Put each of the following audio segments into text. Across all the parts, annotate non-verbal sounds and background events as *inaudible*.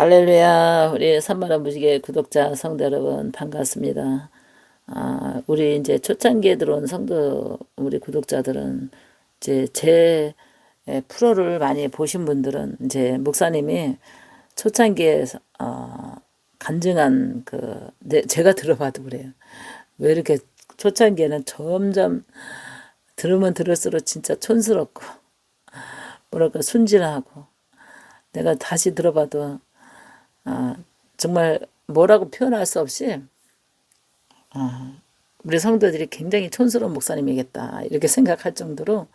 할렐루야, 우리 산마라 무지개 구독자 성도 여러분 반갑습니다. 아, 우리 이제 초창기에 들어온 성도 우리 구독자들은 이제 제 에, 프로를 많이 보신 분들은 이제 목사님이 초창기에 어, 간증한 그 네, 제가 들어봐도 그래요. 왜 이렇게 초창기에는 점점 들으면 들을수록 진짜 촌스럽고 뭐랄까 순진하고 내가 다시 들어봐도 아, 정말 뭐라고 표현할 수 없이 아, 우리 성도들이 굉장히 촌스러운 목사님이겠다 이렇게 생각할 정도로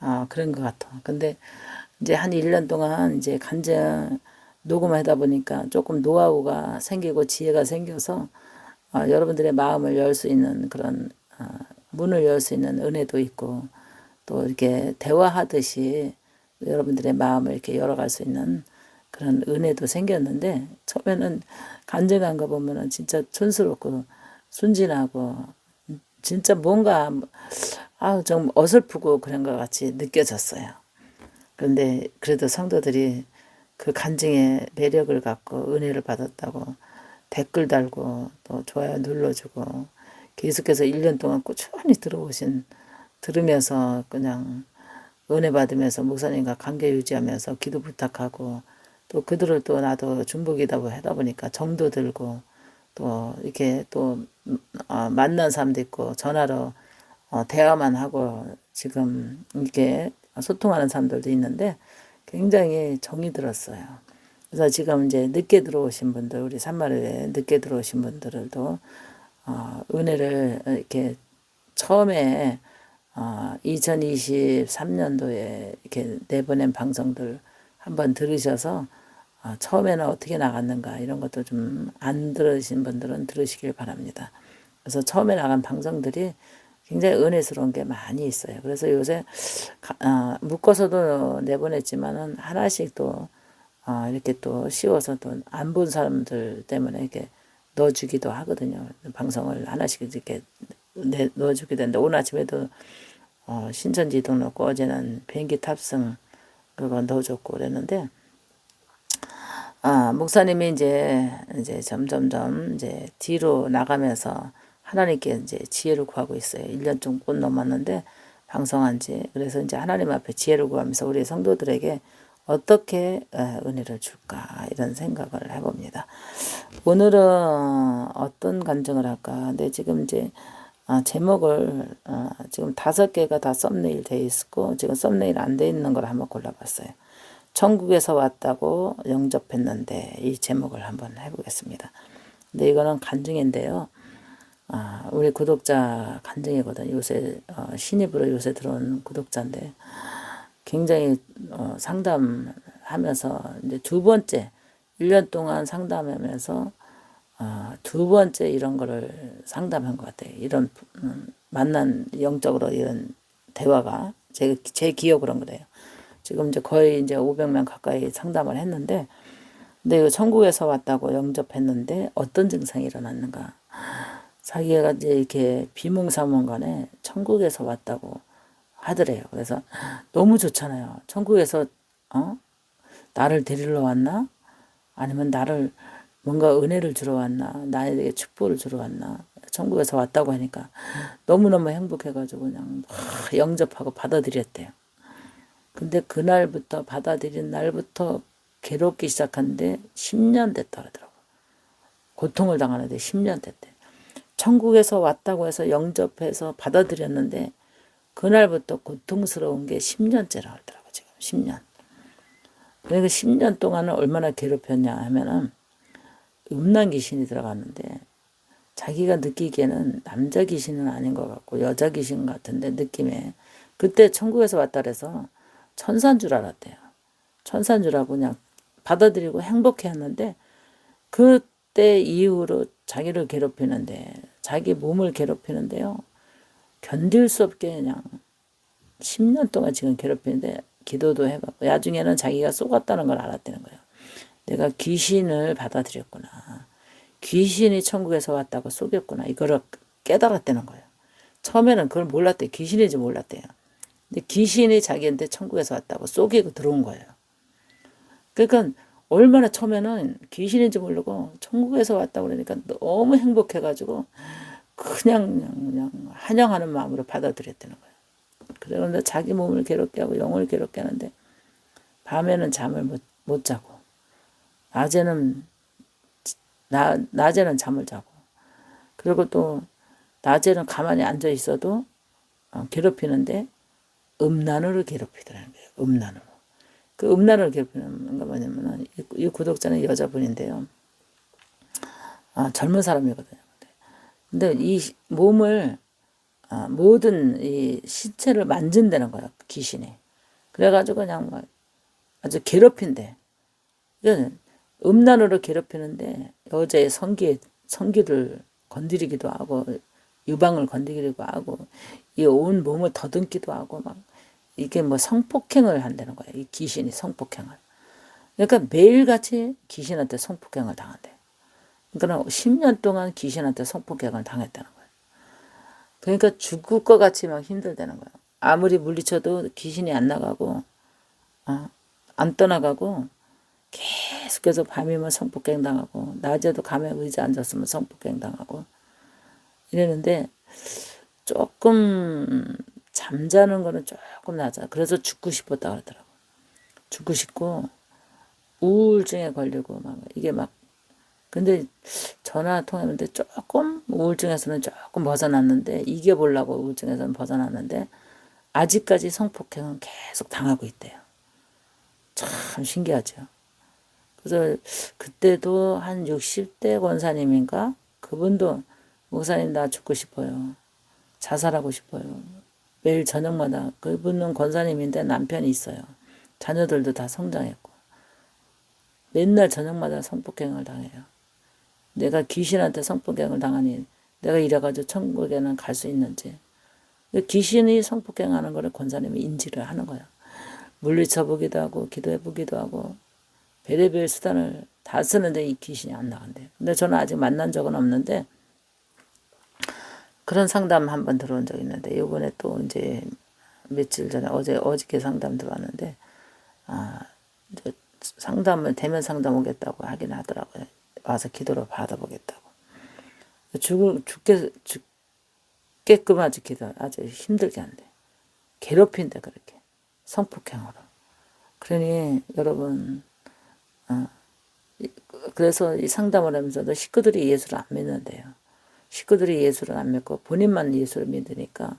아, 그런 것 같아. 근데 이제 한 1년 동안 이제 간증 녹음하다 보니까 조금 노하우가 생기고 지혜가 생겨서 아, 여러분들의 마음을 열 수 있는 그런 아, 문을 열 수 있는 은혜도 있고 또 이렇게 대화하듯이 여러분들의 마음을 이렇게 열어갈 수 있는 그런 은혜도 생겼는데 처음에는 간증한 거 보면은 진짜 촌스럽고 순진하고 진짜 뭔가 아우 좀 어설프고 그런 것 같이 느껴졌어요. 그런데 그래도 성도들이 그 간증의 매력을 갖고 은혜를 받았다고 댓글 달고 또 좋아요 눌러주고 계속해서 1년 동안 꾸준히 들어오신 들으면서 그냥 은혜 받으면서 목사님과 관계 유지하면서 기도 부탁하고 또 그들을 또 나도 중복이다 하다 보니까 정도 들고 또 이렇게 또 어, 만난 사람도 있고 전화로 어, 대화만 하고 지금 이렇게 소통하는 사람들도 있는데 굉장히 정이 들었어요. 그래서 지금 이제 늦게 들어오신 분들 우리 산마루에 늦게 들어오신 분들도 어, 은혜를 이렇게 처음에 어, 2023년도에 이렇게 내보낸 방송들 한번 들으셔서 어, 처음에는 어떻게 나갔는가 이런 것도 좀 안 들으신 분들은 들으시길 바랍니다. 그래서 처음에 나간 방송들이 굉장히 은혜스러운 게 많이 있어요. 그래서 요새 가, 어, 묶어서도 내보냈지만은 하나씩 또 어, 이렇게 또 씌워서 또 안 본 사람들 때문에 이렇게 넣어주기도 하거든요. 방송을 하나씩 이렇게 내, 넣어주게 되는데 오늘 아침에도 어, 신천지 등록고 어제는 비행기 탑승 그거 넣어줬고 그랬는데 아, 목사님이 이제 이제 점점점 이제 뒤로 나가면서 하나님께 이제 지혜를 구하고 있어요. 1년 좀곧 넘었는데 방송한 지 그래서 이제 하나님 앞에 지혜를 구하면서 우리 성도들에게 어떻게 어, 은혜를 줄까 이런 생각을 해봅니다. 오늘은 어떤 간증을 할까? 근데 지금 이제 아, 제목을 어, 지금 다섯 개가 다 썸네일 돼 있고 지금 썸네일 안 돼 있는 걸 한번 골라봤어요. 천국에서 왔다고 영접했는데 이 제목을 한번 해보겠습니다. 근데 이거는 간증인데요. 아, 우리 구독자 간증이거든. 요새 어, 신입으로 요새 들어온 구독자인데 굉장히 어, 상담하면서 이제 두 번째 1년 동안 상담하면서 어, 두 번째 이런 거를 상담한 것 같아요. 이런 음, 만난 영적으로 이런 대화가 제, 제 기억으로는 그래요. 지금 이제 거의 이제 500명 가까이 상담을 했는데 근데 이 천국에서 왔다고 영접했는데 어떤 증상이 일어났는가? 자기가 이제 이렇게 비몽사몽간에 천국에서 왔다고 하더래요. 그래서 너무 좋잖아요. 천국에서 어 나를 데리러 왔나? 아니면 나를 뭔가 은혜를 주러 왔나? 나에게 축복을 주러 왔나? 천국에서 왔다고 하니까 너무너무 행복해가지고 그냥 막 영접하고 받아들였대요. 근데 그날부터 받아들인 날부터 괴롭기 시작한데 10년 됐다 그러더라고. 고통을 당하는데 10년 됐대. 천국에서 왔다고 해서 영접해서 받아들였는데 그날부터 고통스러운 게 10년째라고 하더라고 지금 10년. 그러니까 10년 동안은 얼마나 괴롭혔냐 하면은 음란 귀신이 들어갔는데 자기가 느끼기에는 남자 귀신은 아닌 것 같고 여자 귀신 같은데 느낌에 그때 천국에서 왔다 그래서 천사인 줄 알았대요. 천사인 줄 알고 그냥 받아들이고 행복해 했는데 그때 이후로 자기를 괴롭히는데 자기 몸을 괴롭히는데요. 견딜 수 없게 그냥 10년 동안 지금 괴롭히는데 기도도 해봤고 나중에는 자기가 속았다는 걸 알았다는 거예요. 내가 귀신을 받아들였구나. 귀신이 천국에서 왔다고 속였구나. 이거를 깨달았다는 거예요. 처음에는 그걸 몰랐대요. 귀신인지 몰랐대요. 근데 귀신이 자기한테 천국에서 왔다고 속이고 들어온 거예요. 그러니까 얼마나 처음에는 귀신인지 모르고 천국에서 왔다고 그러니까 너무 행복해가지고 그냥 그냥, 환영하는 마음으로 받아들였다는 거예요. 그런데 자기 몸을 괴롭게 하고 영을 괴롭게 하는데 밤에는 잠을 못, 못 자고 낮에는 나, 낮에는 잠을 자고 그리고 또 낮에는 가만히 앉아 있어도 어, 괴롭히는데 음란으로 괴롭히더라는 거예요. 음란으로. 그 음란을 괴롭히는 거 뭐냐면은 이, 이 구독자는 여자분인데요. 아, 젊은 사람이거든요. 근데 이 몸을 아, 모든 이 신체를 만진다는 거야 귀신이. 그래가지고 그냥 막 아주 괴롭힌대. 이건 음란으로 괴롭히는데 여자의 성기 성기를 건드리기도 하고 유방을 건드리기도 하고 이 온 몸을 더듬기도 하고 막 이게 뭐 성폭행을 한다는 거야. 이 귀신이 성폭행을. 그러니까 매일같이 귀신한테 성폭행을 당한대. 그러니까 10년 동안 귀신한테 성폭행을 당했다는 거야. 그러니까 죽을 것 같이 막 힘들다는 거야. 아무리 물리쳐도 귀신이 안 나가고, 어, 안 떠나가고, 계속해서 밤이면 성폭행 당하고, 낮에도 감에 의자 앉았으면 성폭행 당하고, 이랬는데, 조금 잠자는 거는 조금 낮아. 그래서 죽고 싶었다 그러더라고. 죽고 싶고 우울증에 걸리고 막 이게 막 근데 전화 통했는데 조금 우울증에서는 조금 벗어났는데 이겨보려고 우울증에서는 벗어났는데 아직까지 성폭행은 계속 당하고 있대요. 참 신기하죠. 그래서 그때도 한 60대 권사님인가 그분도 목사님 나 죽고 싶어요. 자살하고 싶어요. 매일 저녁마다 그분은 권사님인데 남편이 있어요. 자녀들도 다 성장했고 맨날 저녁마다 성폭행을 당해요. 내가 귀신한테 성폭행을 당하니 내가 이래가지고 천국에는 갈 수 있는지 귀신이 성폭행하는 거를 권사님이 인지를 하는 거야. 물리쳐 보기도 하고 기도해 보기도 하고 별의별 수단을 다 쓰는데 이 귀신이 안 나간대요. 근데 저는 아직 만난 적은 없는데 그런 상담 한번 들어온 적 있는데 요번에 또 이제 며칠 전에 어제 어저께 상담 들어왔는데 아 이제 상담을 대면 상담 오겠다고 하긴 하더라고요. 와서 기도로 받아보겠다고. 죽을 죽게 죽게끔 아주 기도 아주 힘들게 한대. 괴롭힌대 그렇게 성폭행으로. 그러니 여러분 어, 그래서 이 상담을 하면서도 식구들이 예수를 안 믿는데요. 식구들이 예수를 안 믿고 본인만 예수를 믿으니까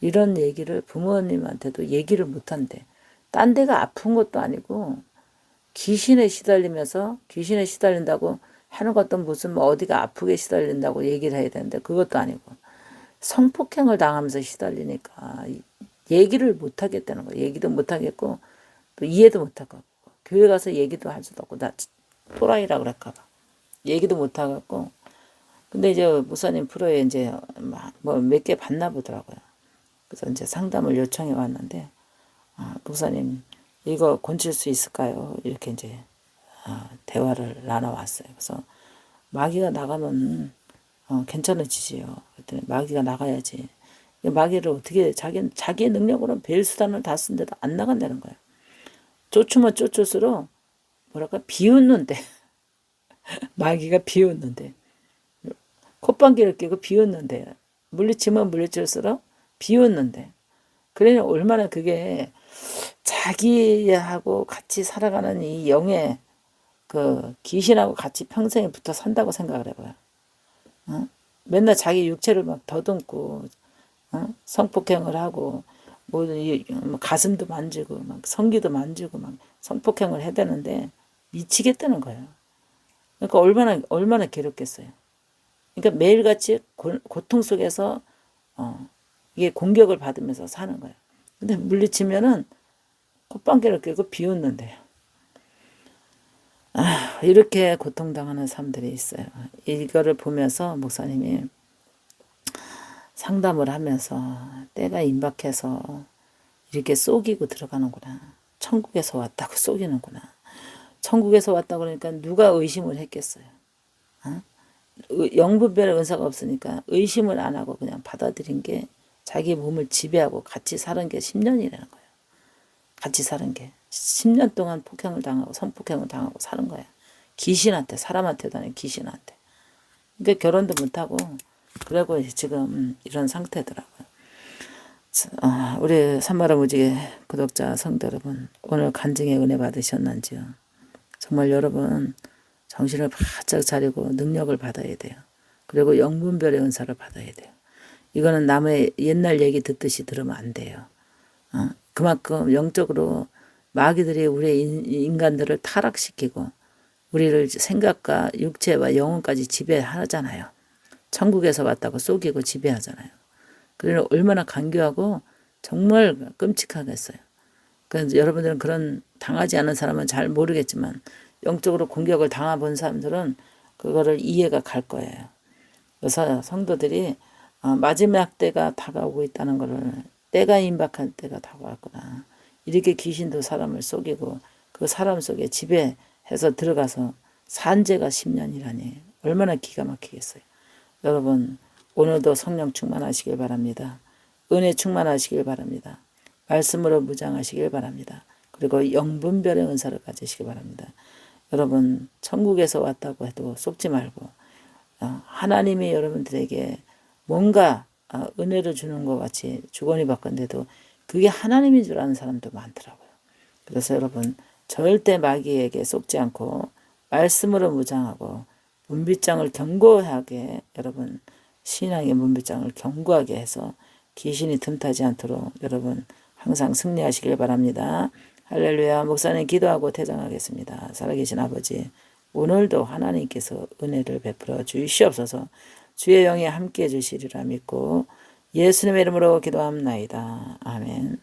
이런 얘기를 부모님한테도 얘기를 못한대. 딴 데가 아픈 것도 아니고 귀신에 시달리면서 귀신에 시달린다고 하는 것도 무슨 뭐 어디가 아프게 시달린다고 얘기를 해야 되는데 그것도 아니고 성폭행을 당하면서 시달리니까 얘기를 못 하겠다는 거예요. 얘기도 못 하겠고 또 이해도 못 하고 교회 가서 얘기도 할 수도 없고 나 또라이라 그럴까 봐 얘기도 못 하겠고 근데 이제 목사님 프로에 이제 뭐 몇 개 봤나 보더라고요. 그래서 이제 상담을 요청해 왔는데 아, 목사님 이거 고칠 수 있을까요? 이렇게 이제 아, 대화를 나눠왔어요. 그래서 마귀가 나가면 어, 괜찮아지지요. 그랬더니 마귀가 나가야지. 마귀를 어떻게 자기 자기의 능력으로는 별 수단을 다 쓴데도 안 나간다는 거예요. 쫓으면 쫓을수록 뭐랄까 비웃는데 *laughs* 마귀가 비웃는데 콧방귀를 끼고 비웃는데 물리치면 물리칠수록 비웃는데 그러니 얼마나 그게 자기하고 같이 살아가는 이 영의 그 귀신하고 같이 평생에 붙어 산다고 생각을 해봐요. 어? 맨날 자기 육체를 막 더듬고 어? 성폭행을 하고 모든 이, 뭐 가슴도 만지고 막 성기도 만지고 막 성폭행을 해대는데 미치겠다는 거예요. 그러니까 얼마나 얼마나 괴롭겠어요. 그러니까 매일같이 고, 고통 속에서 어, 이게 공격을 받으면서 사는 거예요. 근데 물리치면은 콧방귀를 뀌고 비웃는데요. 아, 이렇게 고통당하는 사람들이 있어요. 이거를 보면서 목사님이 상담을 하면서 때가 임박해서 이렇게 쏘기고 들어가는구나. 천국에서 왔다고 쏘기는구나. 천국에서 왔다 그러니까 누가 의심을 했겠어요. 어? 영분별의 은사가 없으니까 의심을 안 하고 그냥 받아들인 게 자기 몸을 지배하고 같이 사는 게 10년이라는 거예요. 같이 사는 게 10년 동안 폭행을 당하고 성폭행을 당하고 사는 거야. 귀신한테 사람한테도 아니고 귀신한테. 그러니까 결혼도 못하고 이제 지금 이런 상태더라고요. 아, 우리 산마라 무지개 구독자 성도 여러분 오늘 간증의 은혜 받으셨는지요? 정말 여러분 정신을 바짝 차리고 능력을 받아야 돼요. 그리고 영분별의 은사를 받아야 돼요. 이거는 남의 옛날 얘기 듣듯이 들으면 안 돼요. 어? 그만큼 영적으로 마귀들이 우리 인- 인간들을 타락시키고 우리를 생각과 육체와 영혼까지 지배하잖아요. 천국에서 왔다고 속이고 지배하잖아요. 그러니 얼마나 간교하고 정말 끔찍하겠어요. 그래서 여러분들은 그런 당하지 않은 사람은 잘 모르겠지만 영적으로 공격을 당해본 사람들은 그거를 이해가 갈 거예요. 그래서 성도들이 어, 마지막 때가 다가오고 있다는 것을 때가 임박한 때가 다가왔구나. 이렇게 귀신도 사람을 속이고 그 사람 속에 지배해서 들어가서 산재가 10년이라니 얼마나 기가 막히겠어요. 여러분 오늘도 성령 충만하시길 바랍니다. 은혜 충만하시길 바랍니다. 말씀으로 무장하시길 바랍니다. 그리고 영분별의 은사를 가지시기 바랍니다. 여러분 천국에서 왔다고 해도 속지 말고 어, 하나님이 여러분들에게 뭔가 어, 은혜를 주는 것 같이 주거니 받건데도 그게 하나님인 줄 아는 사람도 많더라고요. 그래서 여러분 절대 마귀에게 속지 않고 말씀으로 무장하고 문빗장을 견고하게 여러분 신앙의 문빗장을 견고하게 해서 귀신이 틈타지 않도록 여러분 항상 승리하시길 바랍니다. 할렐루야 목사님 기도하고 퇴장하겠습니다. 살아계신 아버지 오늘도 하나님께서 은혜를 베풀어 주시옵소서 주의 영이 함께 해 주시리라 믿고 예수님의 이름으로 기도합나이다. 아멘